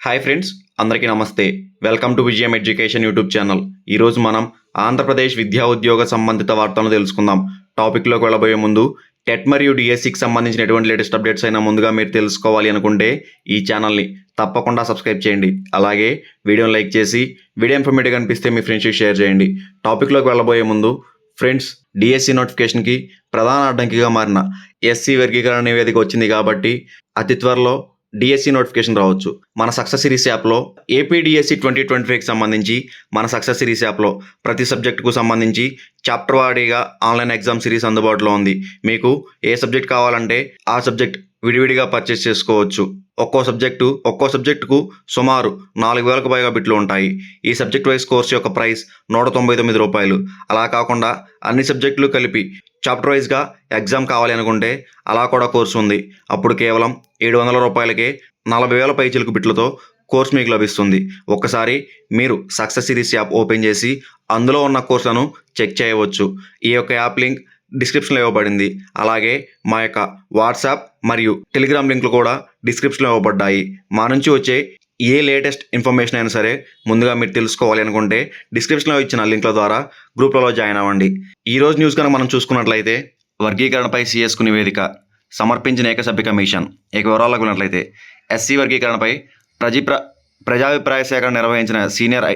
Hi friends అందరికీ నమస్తే. Welcome to Vijayam education YouTube channel. ఈరోజు మనం ఆంధ్రప్రదేశ్ విద్యా ఉద్యోగ సంబంధిత వార్తలను తెలుసుకుందాం. టాపిక్లోకి వెళ్ళబోయే ముందు టెట్ మరియు డిఎస్సికి సంబంధించిన ఎటువంటి లేటెస్ట్ అప్డేట్స్ అయినా ముందుగా మీరు తెలుసుకోవాలి అనుకుంటే ఈ ఛానల్ని తప్పకుండా సబ్స్క్రైబ్ చేయండి. అలాగే వీడియోని లైక్ చేసి వీడియో ఇన్ఫర్మేటివ్ అనిపిస్తే మీ ఫ్రెండ్స్కి షేర్ చేయండి. టాపిక్లోకి వెళ్ళబోయే ముందు ఫ్రెండ్స్ డిఎస్సి నోటిఫికేషన్కి ప్రధాన అడ్డంకిగా మారిన ఎస్సీ వర్గీకరణ నివేదిక వచ్చింది కాబట్టి అతి త్వరలో డిఎస్సి నోటిఫికేషన్ రావచ్చు. మన సక్సెస్ సిరీస్ యాప్లో ఏపీ డిఎస్సి ట్వంటీ ట్వంటీ ఫైవ్కి సంబంధించి మన సక్సెస్ సిరీస్ యాప్లో ప్రతి సబ్జెక్టుకు సంబంధించి చాప్టర్ వారీగా ఆన్లైన్ ఎగ్జామ్ సిరీస్ అందుబాటులో ఉంది. మీకు ఏ సబ్జెక్ట్ కావాలంటే ఆ సబ్జెక్ట్ విడివిడిగా పర్చేస్ చేసుకోవచ్చు. ఒక్కో సబ్జెక్టు ఒక్కో సబ్జెక్టుకు సుమారు నాలుగు వేలకు పైగా బిట్లు ఉంటాయి. ఈ సబ్జెక్ట్ వైజ్ కోర్సు యొక్క ప్రైస్ నూట తొంభై తొమ్మిది రూపాయలు. అలా కాకుండా అన్ని సబ్జెక్టులు కలిపి చాప్టర్ వైజ్గా ఎగ్జామ్ కావాలి అనుకుంటే అలా కూడా కోర్సు ఉంది. అప్పుడు కేవలం ఏడు వందల రూపాయలకే నలభై వేల పైచిలకు బిట్లతో కోర్స్ మీకు లభిస్తుంది. ఒక్కసారి మీరు సక్సెస్ సిరీస్ యాప్ ఓపెన్ చేసి అందులో ఉన్న కోర్సులను చెక్ చేయవచ్చు. ఈ యొక్క యాప్ లింక్ డిస్క్రిప్షన్లో ఇవ్వబడింది. అలాగే మా యొక్క వాట్సాప్ మరియు టెలిగ్రామ్ లింకులు కూడా డిస్క్రిప్షన్లో ఇవ్వబడ్డాయి. మా నుంచి వచ్చే ఏ లేటెస్ట్ ఇన్ఫర్మేషన్ అయినా సరే ముందుగా మీరు తెలుసుకోవాలి అనుకుంటే డిస్క్రిప్షన్లో ఇచ్చిన లింక్ల ద్వారా గ్రూప్లలో జాయిన్ అవ్వండి. ఈరోజు న్యూస్ కనుక మనం చూసుకున్నట్లయితే వర్గీకరణపై సిఎస్కు నివేదిక సమర్పించిన ఏకసభ్య కమిషన్ ఇక వివరాలకు వెళ్ళినట్లయితే ఎస్సీ వర్గీకరణపై ప్రజి ప్ర ప్రజాభిప్రాయ సేకరణ నిర్వహించిన సీనియర్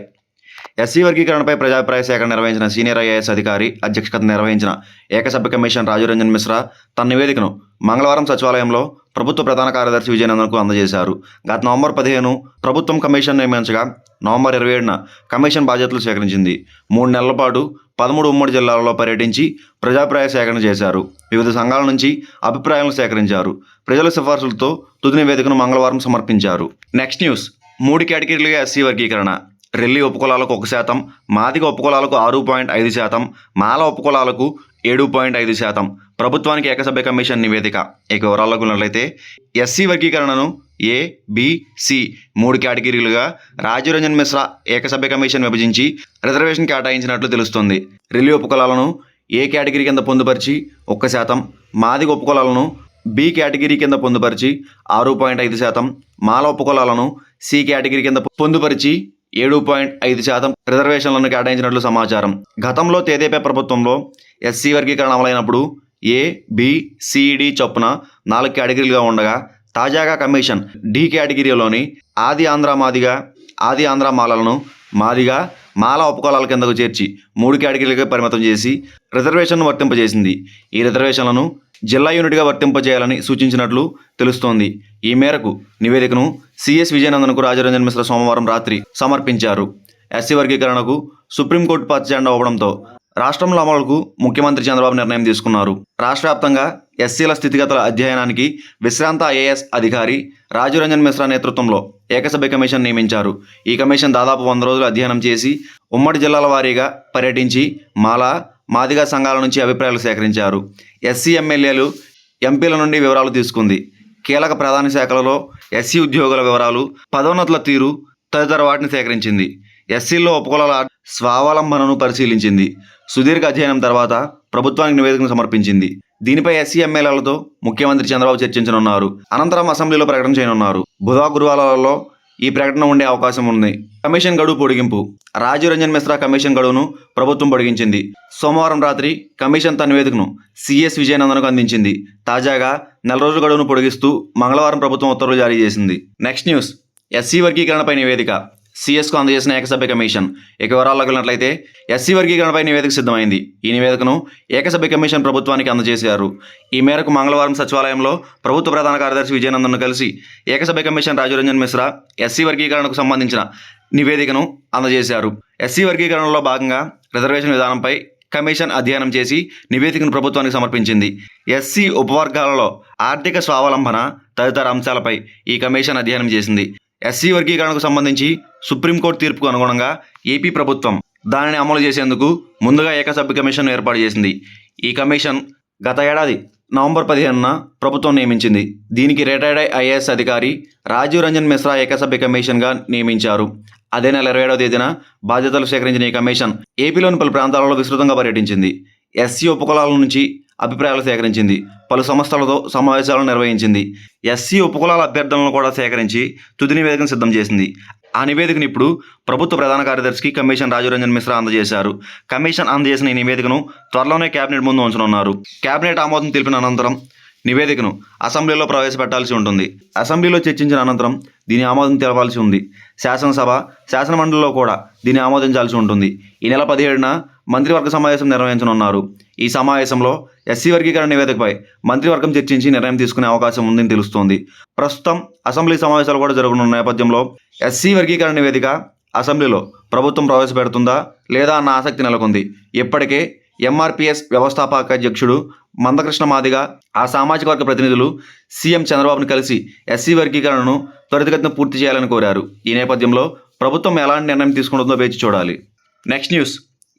ఎస్సీ వర్గీకరణపై ప్రజాభిప్రాయ సేకరణ నిర్వహించిన సీనియర్ ఐఏఎస్ అధికారి అధ్యక్షత నిర్వహించిన ఏకసభ్య కమిషన్ రాజురంజన్ మిశ్రా తన నివేదికను మంగళవారం సచివాలయంలో ప్రభుత్వ ప్రధాన కార్యదర్శి విజయనందన్కు అందజేశారు. గత నవంబర్ పదిహేను ప్రభుత్వం కమిషన్ నియమించగా నవంబర్ ఇరవై ఏడున కమిషన్ బాధ్యతలు సేకరించింది. మూడు నెలల పాటు పదమూడు ఉమ్మడి జిల్లాలలో పర్యటించి ప్రజాభిప్రాయ సేకరణ చేశారు. వివిధ సంఘాల నుంచి అభిప్రాయాలను సేకరించారు. ప్రజల సిఫార్సులతో తుది నివేదికను మంగళవారం సమర్పించారు. Next news. మూడు కేటగిరీలుగా ఎస్సీ వర్గీకరణ. రెల్లి ఉపకులాలకు ఒక శాతం మాదిగ ఉపకులాలకు ఆరు పాయింట్ ఐదు శాతం మాల ఉపకులాలకు ఏడు పాయింట్ ఐదు శాతం. ప్రభుత్వానికి ఏకసభ్య కమిషన్ నివేదిక. ఇక వివరాలకు ఉన్నట్లయితే ఎస్సీ వర్గీకరణను ఏ బిసి మూడు కేటగిరీలుగా రాజీరంజన్ మిశ్రా ఏకసభ్య కమిషన్ విభజించి రిజర్వేషన్ కేటాయించినట్లు తెలుస్తుంది. రెల్లి ఉపకులాలను ఏ కేటగిరీ కింద పొందుపరిచి ఒక్క శాతం మాదిగ ఉపకులాలను బి కేటగిరీ కింద పొందుపరిచి ఆరు పాయింట్ ఐదు శాతం మాల ఉపకులాలను సి కేటగిరీ కింద పొందుపరిచి ఏడు పాయింట్ ఐదు శాతం రిజర్వేషన్లను కేటాయించినట్లు సమాచారం. గతంలో తేదేపా ప్రభుత్వంలో ఎస్సీ వర్గీకరణ అమలైనప్పుడు ఏ బి చొప్పున నాలుగు కేటగిరీలుగా ఉండగా తాజాగా కమిషన్ డి కేటగిరీలోని ఆది ఆంధ్ర మాదిగా ఆది ఆంధ్ర మాలలను మాదిగా మాల ఉపకులాల కిందకు చేర్చి మూడు కేటగిరీలుగా పరిమితం చేసి రిజర్వేషన్ను వర్తింపజేసింది. ఈ రిజర్వేషన్లను జిల్లా యూనిట్గా వర్తింపజేయాలని సూచించినట్లు తెలుస్తోంది. ఈ మేరకు నివేదికను సిఎస్ విజయనందన్కు రాజరంజన్ మిశ్రా సోమవారం రాత్రి సమర్పించారు. ఎస్సీ వర్గీకరణకు సుప్రీంకోర్టు పచ్చజెండా అవ్వడంతో రాష్ట్రంలో అమలుకు ముఖ్యమంత్రి చంద్రబాబు నిర్ణయం తీసుకున్నారు. రాష్ట్ర వ్యాప్తంగా ఎస్సీల స్థితిగతుల అధ్యయనానికి విశ్రాంత ఐఏఎస్ అధికారి రాజురంజన్ మిశ్రా నేతృత్వంలో ఏకసభ్య కమిషన్ నియమించారు. ఈ కమిషన్ దాదాపు వంద రోజులు అధ్యయనం చేసి ఉమ్మడి జిల్లాల వారీగా పర్యటించి మాల మాదిగా సంఘాల నుంచి అభిప్రాయాలు సేకరించారు. ఎస్సీ ఎమ్మెల్యేలు ఎంపీల నుండి వివరాలు తీసుకుంది. కీలక ప్రధాన శాఖలలో ఎస్సీ ఉద్యోగుల వివరాలు పదోన్నతుల తీరు తదితర వాటిని సేకరించింది. ఎస్సీల్లో ఉపకులాల స్వావలంబనను పరిశీలించింది. సుదీర్ఘ అధ్యయనం తర్వాత ప్రభుత్వానికి నివేదికను సమర్పించింది. దీనిపై ఎస్సీ ఎమ్మెల్యేలతో ముఖ్యమంత్రి చంద్రబాబు చర్చించనున్నారు. అనంతరం అసెంబ్లీలో ప్రకటన చేయనున్నారు. బుధ గురువారాలలో ఈ ప్రకటన ఉండే అవకాశం ఉంది. కమిషన్ గడువు పొడిగింపు. రాజీవ్ రంజన్ మిశ్రా కమిషన్ గడువును ప్రభుత్వం పొడిగించింది. సోమవారం రాత్రి కమిషన్ తన నివేదికను సిఎస్ విజయనందన్కు అందించింది. తాజాగా నెల రోజుల గడువును పొడిగిస్తూ మంగళవారం ప్రభుత్వం ఉత్తర్వులు జారీ చేసింది. Next news. ఎస్సీ వర్గీకరణపై నివేదిక సిఎస్కు అందజేసిన ఏకసభ్య కమిషన్. ఇక వివరాల్లోకి వెళ్ళినట్లయితే ఎస్సీ వర్గీకరణపై నివేదిక సిద్ధమైంది. ఈ నివేదికను ఏకసభ్య కమిషన్ ప్రభుత్వానికి అందజేశారు. ఈ మేరకు మంగళవారం సచివాలయంలో ప్రభుత్వ ప్రధాన కార్యదర్శి విజయనందన్ను కలిసి ఏకసభ్య కమిషన్ రాజురంజన్ మిశ్రా ఎస్సీ వర్గీకరణకు సంబంధించిన నివేదికను అందజేశారు. ఎస్సీ వర్గీకరణలో భాగంగా రిజర్వేషన్ విధానంపై కమిషన్ అధ్యయనం చేసి నివేదికను ప్రభుత్వానికి సమర్పించింది. ఎస్సీ ఉపవర్గాలలో ఆర్థిక స్వావలంబన తదితర అంశాలపై ఈ కమిషన్ అధ్యయనం చేసింది. ఎస్సీ వర్గీకరణకు సంబంధించి సుప్రీంకోర్టు తీర్పుకు అనుగుణంగా ఏపీ ప్రభుత్వం దానిని అమలు చేసేందుకు ముందుగా ఏకసభ్య కమిషన్ ఏర్పాటు చేసింది. ఈ కమిషన్ గత ఏడాది నవంబర్ పదిహేనున ప్రభుత్వం నియమించింది. దీనికి రిటైర్డ్ ఐఏఎస్ అధికారి రాజీవ్ రంజన్ మిశ్రా ఏకసభ్య కమిషన్గా నియమించారు. అదే నెల ఇరవై ఏడవ తేదీన బాధ్యతలు సేకరించిన ఈ కమిషన్ ఏపీలోని పలు ప్రాంతాలలో విస్తృతంగా పర్యటించింది. ఎస్సీ ఉపకులాల నుంచి అభిప్రాయాలు సేకరించింది. పలు సంస్థలతో సమావేశాలు నిర్వహించింది. ఎస్సీ ఉపకులాల అభ్యర్థనలను కూడా సేకరించి తుది నివేదికను సిద్ధం చేసింది. ఆ నివేదికను ఇప్పుడు ప్రభుత్వ ప్రధాన కార్యదర్శికి కమిషన్ రాజరంజన్ మిశ్రా అందజేశారు. కమిషన్ అందజేసిన ఈ నివేదికను త్వరలోనే కేబినెట్ ముందు ఉంచనున్నారు. కేబినెట్ ఆమోదం తెలిపిన అనంతరం నివేదికను అసెంబ్లీలో ప్రవేశపెట్టాల్సి ఉంటుంది. అసెంబ్లీలో చర్చించిన అనంతరం దీని ఆమోదం తెలపాల్సి ఉంది. శాసనసభ శాసనమండలిలో కూడా దీన్ని ఆమోదించాల్సి ఉంటుంది. ఈ నెల పదిహేడున మంత్రివర్గ సమావేశం నిర్వహించనున్నారు. ఈ సమావేశంలో ఎస్సీ వర్గీకరణ నివేదికపై మంత్రివర్గం చర్చించి నిర్ణయం తీసుకునే అవకాశం ఉందని తెలుస్తోంది. ప్రస్తుతం అసెంబ్లీ సమావేశాలు కూడా జరగనున్న నేపథ్యంలో ఎస్సీ వర్గీకరణ నివేదిక అసెంబ్లీలో ప్రభుత్వం ప్రవేశపెడుతుందా లేదా అన్న ఆసక్తి నెలకొంది. ఇప్పటికే ఎంఆర్పిఎస్ వ్యవస్థాపక అధ్యక్షుడు మందకృష్ణ మాదిగ ఆ సామాజిక వర్గ ప్రతినిధులు సీఎం చంద్రబాబును కలిసి ఎస్సీ వర్గీకరణను త్వరితగతిన పూర్తి చేయాలని కోరారు. ఈ నేపథ్యంలో ప్రభుత్వం ఎలాంటి నిర్ణయం తీసుకుంటుందో వేచి చూడాలి. Next news.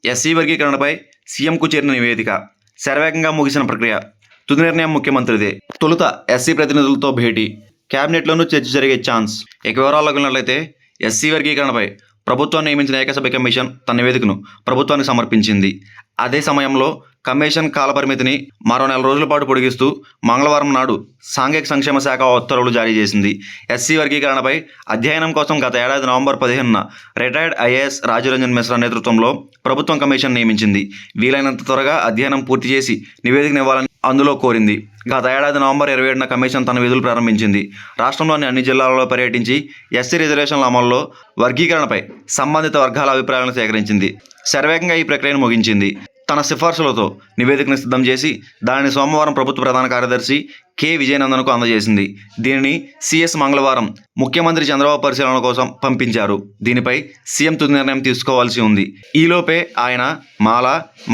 ఎస్సీ వర్గీకరణపై సీఎంకు చేరిన నివేదిక. శరవేగంగా ముగిసిన ప్రక్రియ. తుది నిర్ణయం ముఖ్యమంత్రిదే. తొలుత ఎస్సీ ప్రతినిధులతో భేటీ. కేబినెట్లోనూ చర్చ జరిగే ఛాన్స్. ఇక వివరాల్లోకి వెళ్ళినట్లయితే ఎస్సీ వర్గీకరణపై ప్రభుత్వం నియమించిన ఏకసభ్య కమిషన్ తన నివేదికను ప్రభుత్వానికి సమర్పించింది. అదే సమయంలో కమిషన్ కాలపరిమితిని మరో నెల రోజుల పాటు పొడిగిస్తూ మంగళవారం నాడు సాంఘిక సంక్షేమ శాఖ ఉత్తర్వులు జారీ చేసింది. ఎస్సీ వర్గీకరణపై అధ్యయనం కోసం గత ఏడాది నవంబర్ పదిహేనున రిటైర్డ్ ఐఏఎస్ రాజరంజన్ మిశ్రా నేతృత్వంలో ప్రభుత్వం కమిషన్ నియమించింది. వీలైనంత త్వరగా అధ్యయనం పూర్తి చేసి నివేదికనివ్వాలని అందులో కోరింది. గత ఏడాది నవంబర్ ఇరవై ఏడున కమిషన్ తన విధులు ప్రారంభించింది. రాష్ట్రంలోని అన్ని జిల్లాలలో పర్యటించి ఎస్సీ రిజర్వేషన్ల అమల్లో వర్గీకరణపై సంబంధిత వర్గాల అభిప్రాయాలను సేకరించింది. శర్వేగంగా ఈ ప్రక్రియను ముగించింది. తన సిఫార్సులతో నివేదికను సిద్ధం చేసి దానిని సోమవారం ప్రభుత్వ ప్రధాన కార్యదర్శి కె. విజయనందన్కు అందజేసింది. దీనిని సిఎస్ మంగళవారం ముఖ్యమంత్రి చంద్రబాబు పరిశీలన కోసం పంపించారు. దీనిపై సీఎం తుది నిర్ణయం తీసుకోవాల్సి ఉంది. ఈలోపే ఆయన మాల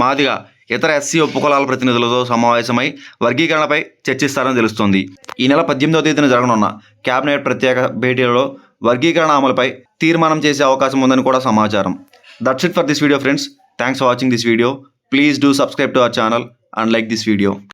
మాదిగా ఇతర ఎస్సీ ఉపకులాల ప్రతినిధులతో సమావేశమై వర్గీకరణపై చర్చిస్తారని తెలుస్తోంది. ఈ నెల పద్దెనిమిదవ తేదీన జరగనున్న కేబినెట్ ప్రత్యేక భేటీలలో వర్గీకరణ అమలుపై తీర్మానం చేసే అవకాశం ఉందని కూడా సమాచారం. That's it for this video friends thanks for watching this video Please do subscribe to our channel and like this video.